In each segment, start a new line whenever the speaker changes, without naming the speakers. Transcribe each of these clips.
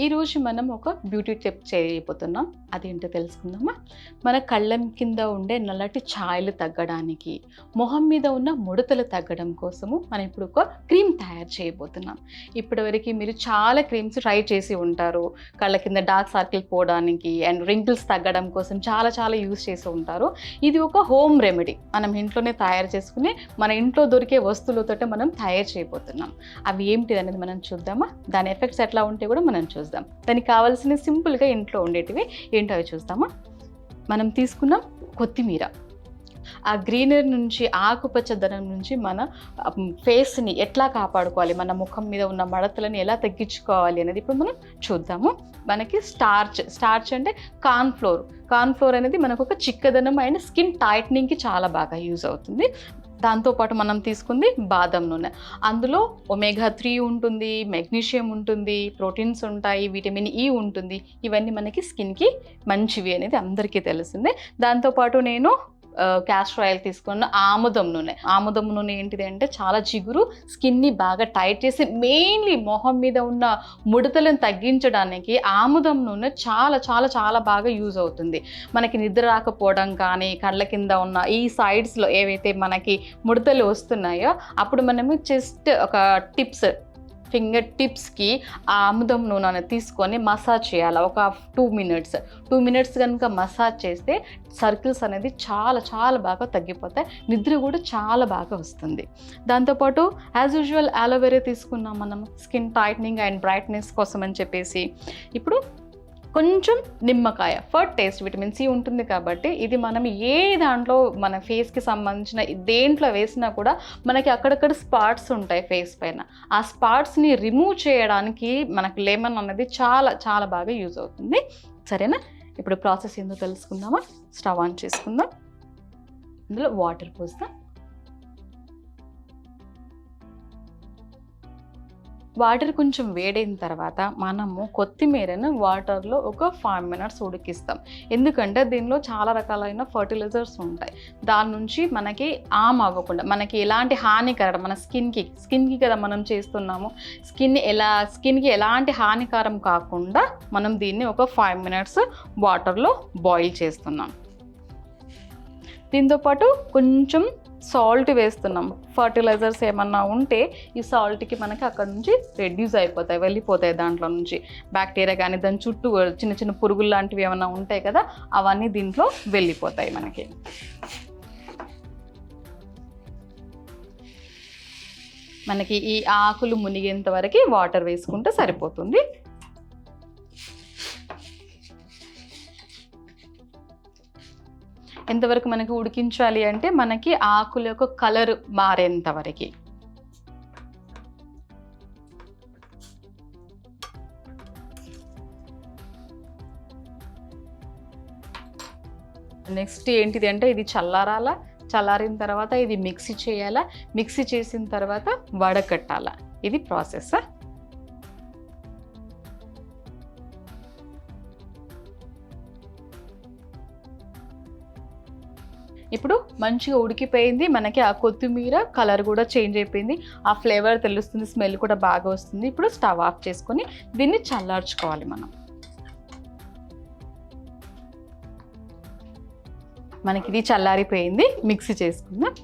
ఈరోజు మనం ఒక బ్యూటీ టిప్ చేయబోతున్నాం. అదేంటో తెలుసుకుందామా? మన కళ్ళం కింద ఉండే నల్లటి ఛాయలు తగ్గడానికి మొహం మీద ఉన్న ముడతలు తగ్గడం కోసము మనం ఇప్పుడు ఒక క్రీమ్ తయారు చేయబోతున్నాం. ఇప్పటివరకు మీరు చాలా క్రీమ్స్ ట్రై చేసి ఉంటారు. కళ్ళ కింద డార్క్ సర్కిల్ పోవడానికి అండ్ రింకిల్స్ తగ్గడం కోసం చాలా చాలా యూస్ చేసి ఉంటారు. ఇది ఒక హోమ్ రెమెడీ మనం ఇంట్లోనే తయారు చేసుకుని మన ఇంట్లో దొరికే వస్తువులతో మనం తయారు చేయబోతున్నాం. అవి ఏంటిది అనేది మనం చూద్దామా? దాని ఎఫెక్ట్స్ ఎట్లా ఉంటే కూడా మనం చూద్దాం. దానికి కావాల్సిన సింపుల్గా ఇంట్లో ఉండేటివి ఏంటో అవి చూస్తామా మనం తీసుకున్నాం కొత్తిమీర. ఆ గ్రీనరీ నుంచి ఆకుపచ్చదనం నుంచి మన ఫేస్ని ఎట్లా కాపాడుకోవాలి? మన ముఖం మీద ఉన్న మడతలను ఎలా తగ్గించుకోవాలి అనేది ఇప్పుడు మనం చూద్దాము. మనకి స్టార్చ్ స్టార్చ్ అంటే కార్న్ ఫ్లోర్ కార్న్ ఫ్లోర్ అనేది మనకు ఒక చిక్కదనం అండ్ స్కిన్ టైట్నింగ్కి చాలా బాగా యూజ్ అవుతుంది. దాంతోపాటు మనం తీసుకుంది బాదం నూనె. అందులో ఒమేగా త్రీ ఉంటుంది మెగ్నీషియం ఉంటుంది ప్రోటీన్స్ ఉంటాయి విటమిన్ ఈ ఉంటుంది. ఇవన్నీ మనకి స్కిన్కి మంచివి అనేది అందరికీ తెలిసిందే. దాంతోపాటు నేను క్యాస్టర్ ఆయిల్ తీసుకున్న ఆముదం నూనె. ఆముదం నూనె ఏంటిది అంటే చాలా చిగురు స్కిన్ని బాగా టైట్ చేసి మెయిన్లీ మొహం మీద ఉన్న ముడతలను తగ్గించడానికి ఆముదం నూనె చాలా చాలా చాలా బాగా యూజ్ అవుతుంది. మనకి నిద్ర రాకపోవడం కానీ కళ్ళ కింద ఉన్న ఈ సైడ్స్లో ఏవైతే మనకి ముడతలు వస్తున్నాయో అప్పుడు మనము జస్ట్ ఒక టిప్స్ ఫింగర్ టిప్స్కి ఆ ఆముదం నూనె తీసుకొని మసాజ్ చేయాలి? ఒక టూ మినిట్స్. టూ మినిట్స్ కనుక మసాజ్ చేస్తే సర్కిల్స్ అనేది చాలా చాలా బాగా తగ్గిపోతాయి. నిద్ర కూడా చాలా బాగా వస్తుంది. దాంతోపాటు యాజ్ యూజువల్ అలోవెరా తీసుకున్నాం మనం. స్కిన్ టైట్నింగ్ అండ్ బ్రైట్నెస్ కోసం అని చెప్పేసి. ఇప్పుడు కొంచెం నిమ్మకాయ. ఫర్ టేస్ట్ విటమిన్ సి ఉంటుంది కాబట్టి ఇది మనం ఏ దాంట్లో మన ఫేస్కి సంబంధించిన దేంట్లో వేసినా కూడా మనకి అక్కడక్కడ స్పాట్స్ ఉంటాయి ఫేస్ పైన. ఆ స్పాట్స్ని రిమూవ్ చేయడానికి మనకు లెమన్ అనేది చాలా చాలా బాగా యూజ్ అవుతుంది. సరేనా? ఇప్పుడు ప్రాసెస్ ఏందో తెలుసుకుందామా? స్టవ్ ఆన్ చేసుకుందాం. ఇందులో వాటర్ పోస్తాం. వాటర్ కొంచెం వేడైన తర్వాత మనము కొత్తిమీరను వాటర్లో ఒక ఫైవ్ మినిట్స్ ఉడికిస్తాం. ఎందుకంటే దీనిలో చాలా రకాలైన ఫర్టిలైజర్స్ ఉంటాయి. దాని నుంచి మనకి ఆమ్ అవ్వకుండా మనకి ఎలాంటి హానికరం మన స్కిన్కి స్కిన్కి కదా మనం చేస్తున్నాము. స్కిన్ ఎలా స్కిన్కి ఎలాంటి హానికరం కాకుండా మనం దీన్ని ఒక ఫైవ్ మినిట్స్ వాటర్లో బాయిల్ చేస్తున్నాం. దీంతోపాటు కొంచెం సాల్ట్ వేస్తున్నాం. ఫర్టిలైజర్స్ ఏమన్నా ఉంటే ఈ సాల్ట్కి మనకి అక్కడ నుంచి రెడ్యూస్ అయిపోతాయి వెళ్ళిపోతాయి దాంట్లో నుంచి. బ్యాక్టీరియా కానీ దాని చుట్టూ చిన్న చిన్న పురుగులు లాంటివి ఏమైనా ఉంటాయి కదా అవన్నీ దీంట్లో వెళ్ళిపోతాయి మనకి. మనకి ఈ ఆకులు మునిగేంత వరకు వాటర్ వేసుకుంటే సరిపోతుంది. ఎంతవరకు మనకి ఉడికించాలి అంటే మనకి ఆకుల యొక్క కలర్ మారేంత వరకు. నెక్స్ట్ ఏంటిది అంటే ఇది చల్లారాలా? చల్లారిన తర్వాత ఇది మిక్సీ చేయాలా? మిక్సీ చేసిన తర్వాత వడకట్టాలా? ఇది ప్రాసెస్. ఇప్పుడు మంచిగా ఉడికిపోయింది. మనకి ఆ కొత్తిమీర కలర్ కూడా చేంజ్ అయిపోయింది. ఆ ఫ్లేవర్ తెలుస్తుంది స్మెల్ కూడా బాగా వస్తుంది. ఇప్పుడు స్టవ్ ఆఫ్ చేసుకొని దీన్ని చల్లార్చుకోవాలి మనం. మనకి ఇది చల్లారిపోయింది. మిక్సీ చేసుకుందాం.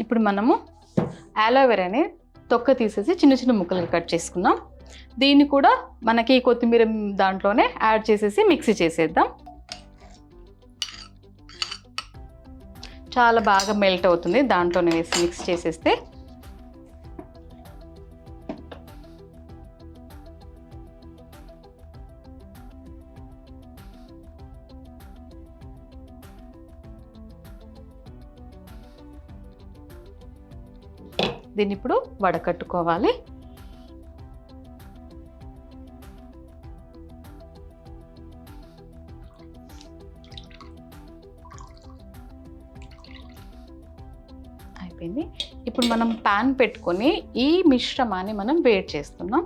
ఇప్పుడు మనము ఆలోవెరాని తొక్క తీసేసి చిన్న చిన్న ముక్కలుగా కట్ చేసుకున్నాం దీన్ని కూడా మనకి కొత్తిమీర దాంట్లోనే యాడ్ చేసేసి మిక్సీ చేసేద్దాం. చాలా బాగా మెల్ట్ అవుతుంది దాంట్లోనే వేసి మిక్స్ చేసేస్తే. దీన్ని ఇప్పుడు వడకట్టుకోవాలి. అయిపోయింది. ఇప్పుడు మనం ప్యాన్ పెట్టుకొని ఈ మిశ్రమాన్ని మనం వేడి చేస్తున్నాం.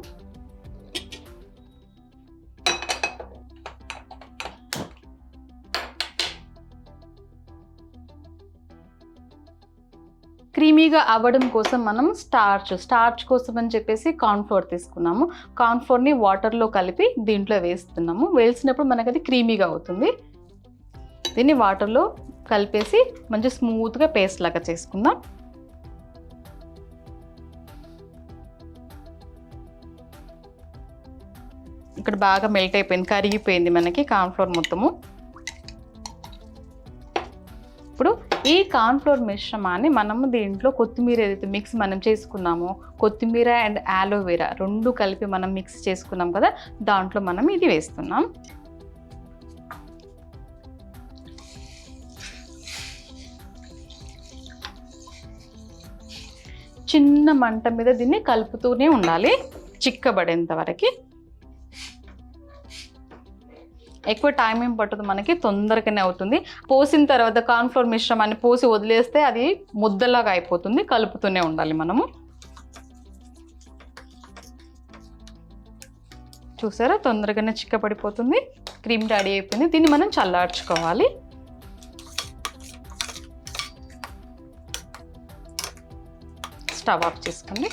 క్రీమీగా అవ్వడం కోసం మనం స్టార్చ్ స్టార్చ్ కోసం అని చెప్పేసి కార్న్ఫ్లోర్ తీసుకున్నాము. కార్న్ఫ్లోర్ని వాటర్లో కలిపి దీంట్లో వేస్తున్నాము. వేసినప్పుడు మనకు అది క్రీమీగా అవుతుంది. దీన్ని వాటర్లో కలిపేసి మంచి స్మూత్గా పేస్ట్ లాగా చేసుకుందాం. ఇక్కడ బాగా మెల్ట్ అయిపోయింది కరిగిపోయింది మనకి కార్న్ఫ్లోర్ మొత్తము. ఇప్పుడు ఈ కార్న్ఫ్లోర్ మిశ్రమాన్ని మనము దీంట్లో కొత్తిమీర ఏదైతే మిక్స్ మనం చేసుకున్నామో కొత్తిమీర అండ్ ఆలోవేరా రెండు కలిపి మనం మిక్స్ చేసుకున్నాం కదా దాంట్లో మనం ఇది వేస్తున్నాం. చిన్న మంట మీద దీన్ని కలుపుతూనే ఉండాలి చిక్కబడేంత వరకు. ఎక్కువ టైం ఏం పట్టదు మనకి తొందరగానే అవుతుంది. పోసిన తర్వాత కార్న్ఫ్లోర్ మిశ్రమాన్ని పోసి వదిలేస్తే అది ముద్దలాగా అయిపోతుంది కలుపుతూనే ఉండాలి మనము. చూసారా? తొందరగానే చిక్కపడిపోతుంది క్రీమ్ రెడీ అయిపోయింది. దీన్ని మనం చల్లార్చుకోవాలి. స్టవ్ ఆఫ్ చేసుకోండి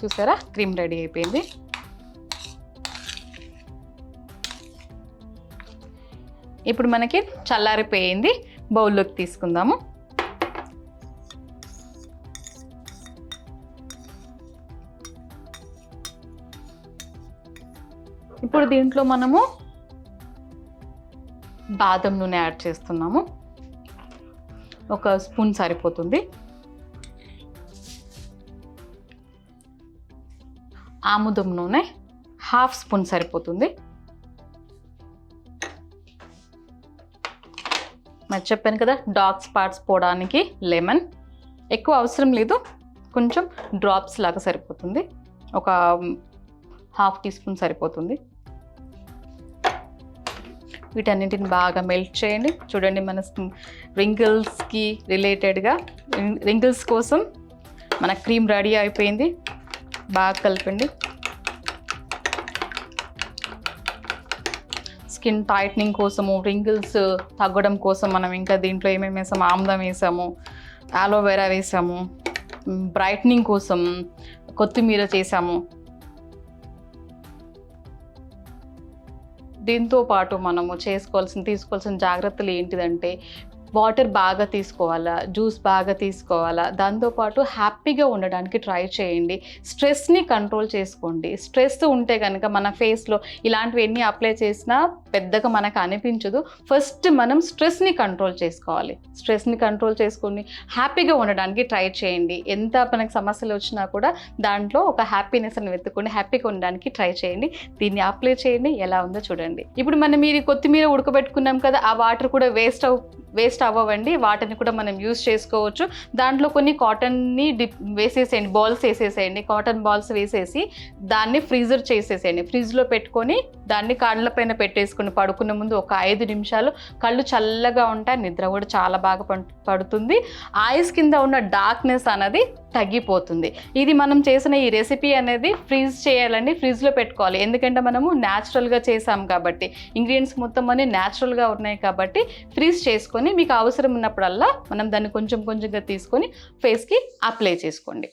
చూసారా? క్రీమ్ రెడీ అయిపోయింది. ఇప్పుడు మనకి చల్లారిపోయింది బౌల్లోకి తీసుకుందాము. ఇప్పుడు దీంట్లో మనము బాదం నూనె యాడ్ చేస్తున్నాము. ఒక స్పూన్ సరిపోతుంది. ఆముదం నూనె హాఫ్ స్పూన్ సరిపోతుంది. మరి చెప్పాను కదా డార్క్ స్పాట్స్ పోవడానికి లెమన్ ఎక్కువ అవసరం లేదు కొంచెం డ్రాప్స్ లాగా సరిపోతుంది. ఒక హాఫ్ టీ స్పూన్ సరిపోతుంది. వీటన్నిటిని బాగా మెల్ట్ చేయండి. చూడండి మన రింగిల్స్కి రిలేటెడ్గా రింగిల్స్ కోసం మన క్రీమ్ రెడీ అయిపోయింది. బాగా కలిపండి. స్కిన్ టైట్నింగ్ కోసము రింగిల్స్ తగ్గడం కోసం మనం ఇంకా దీంట్లో ఏమేమి వేసాము? ఆమ్లం వేసాము ఆలోవెరా వేసాము బ్రైట్నింగ్ కోసం కొత్తిమీర చేసాము. దీంతో పాటు మనము చేసుకోవాల్సిన తీసుకోవాల్సిన జాగ్రత్తలు ఏంటిదంటే వాటర్ బాగా తీసుకోవాలా జ్యూస్ బాగా తీసుకోవాలా దాంతోపాటు హ్యాపీగా ఉండడానికి ట్రై చేయండి. స్ట్రెస్ని కంట్రోల్ చేసుకోండి. స్ట్రెస్ ఉంటే కనుక మన ఫేస్లో ఇలాంటివి ఎన్ని అప్లై చేసినా పెద్దగా మనకు అనిపించదు. ఫస్ట్ మనం స్ట్రెస్ని కంట్రోల్ చేసుకోవాలి. స్ట్రెస్ని కంట్రోల్ చేసుకొని హ్యాపీగా ఉండడానికి ట్రై చేయండి. ఎంత మనకు సమస్యలు వచ్చినా కూడా దాంట్లో ఒక హ్యాపీనెస్ని వెతుక్కొని హ్యాపీగా ఉండడానికి ట్రై చేయండి. దీన్ని అప్లై చేయండి. ఎలా ఉందో చూడండి. ఇప్పుడు మనం మీరు కొత్తిమీర ఉడకబెట్టుకున్నాం కదా ఆ వాటర్ కూడా వేస్ట్ అవు వేస్ట్ అవ్వవండి. వాటిని కూడా మనం యూస్ చేసుకోవచ్చు. దాంట్లో కొన్ని కాటన్ని డిప్ వేసేసేయండి. బాల్స్ వేసేసేయండి. కాటన్ బాల్స్ వేసేసి దాన్ని ఫ్రీజర్ చేసేసేయండి. ఫ్రిడ్జ్లో పెట్టుకొని దాన్ని కాళ్ళ పైన పెట్టేసుకుని పడుకునే ముందు ఒక ఐదు నిమిషాలు కళ్ళు చల్లగా ఉంటాయి. నిద్ర కూడా చాలా బాగా పడుతుంది. ఐస్ కింద ఉన్న డార్క్నెస్ అనేది తగ్గిపోతుంది. ఇది మనం చేసిన ఈ రెసిపీ అనేది ఫ్రీజ్ చేయాలండి ఫ్రిడ్జ్లో పెట్టుకోవాలి. ఎందుకంటే మనము న్యాచురల్గా చేసాం కాబట్టి ఇంగ్రీడియంట్స్ మొత్తం అన్ని న్యాచురల్గా ఉన్నాయి కాబట్టి ఫ్రీజ్ చేసుకొని మీకు అవసరం ఉన్నప్పుడల్లా మనం దాన్ని కొంచెం కొంచెంగా తీసుకొని ఫేస్కి అప్లై చేసుకోండి.